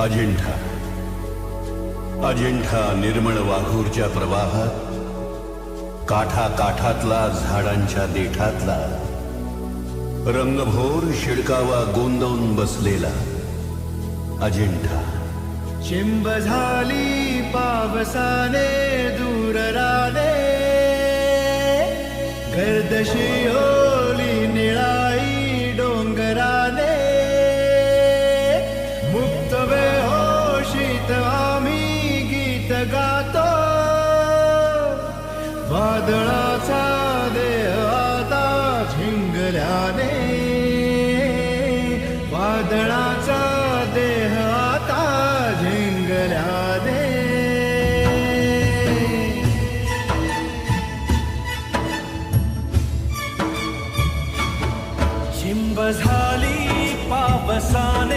अजिंठा. अजिंठा निर्मळ वाघूरच्या प्रवाहात काठा काठातला झाडांच्या देठातला रंगभोर शिडकावा गोंदवून बसलेला अजिंठा. चिंब झाली पावसाने दूर राने गर्दशी वादळाचा देह आता झिंगल्याने वादळाचा देह आता झिंगल्याने. शिंब झाली पावसान